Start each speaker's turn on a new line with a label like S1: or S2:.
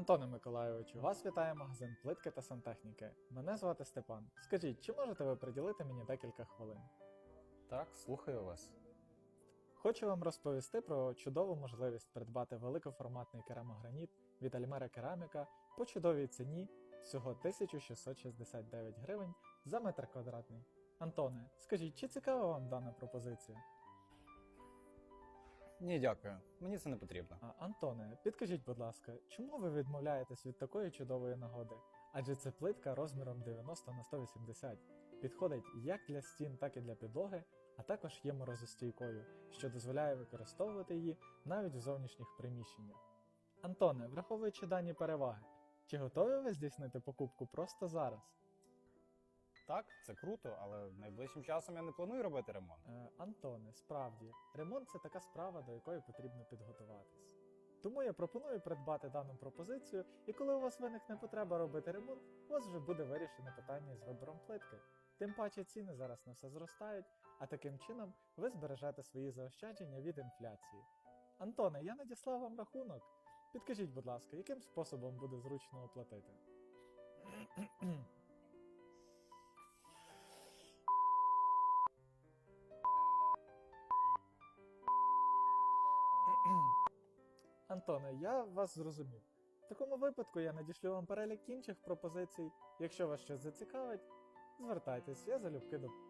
S1: Антоне Миколайовичу, вас вітає магазин плитки та сантехніки. Мене звати Степан. Скажіть, чи можете ви приділити мені декілька хвилин?
S2: Так, слухаю вас.
S1: Хочу вам розповісти про чудову можливість придбати великоформатний керамограніт від Альмера Кераміка по чудовій ціні всього 1669 гривень за метр квадратний. Антоне, скажіть, чи цікава вам дана пропозиція?
S2: Ні, дякую. Мені це не потрібно.
S1: Антоне, підкажіть, будь ласка, чому ви відмовляєтесь від такої чудової нагоди? Адже це плитка розміром 90 на 180 підходить як для стін, так і для підлоги, а також є морозостійкою, що дозволяє використовувати її навіть в зовнішніх приміщеннях. Антоне, враховуючи дані переваги, чи готові ви здійснити покупку просто зараз?
S2: Так, це круто, але найближчим часом я не планую робити ремонт.
S1: Е, Антоне, справді, ремонт це така справа, до якої потрібно підготуватись. Тому я пропоную придбати дану пропозицію, і коли у вас виникне потреба робити ремонт, у вас вже буде вирішено питання з вибором плитки. Тим паче ціни зараз на все зростають, а таким чином ви збережете свої заощадження від інфляції. Антоне, я надіслав вам рахунок. Підкажіть, будь ласка, яким способом буде зручно оплатити? Антоне, я вас зрозумів. В такому випадку я надішлю вам перелік інших пропозицій. Якщо вас щось зацікавить, звертайтесь, я залюбки доп-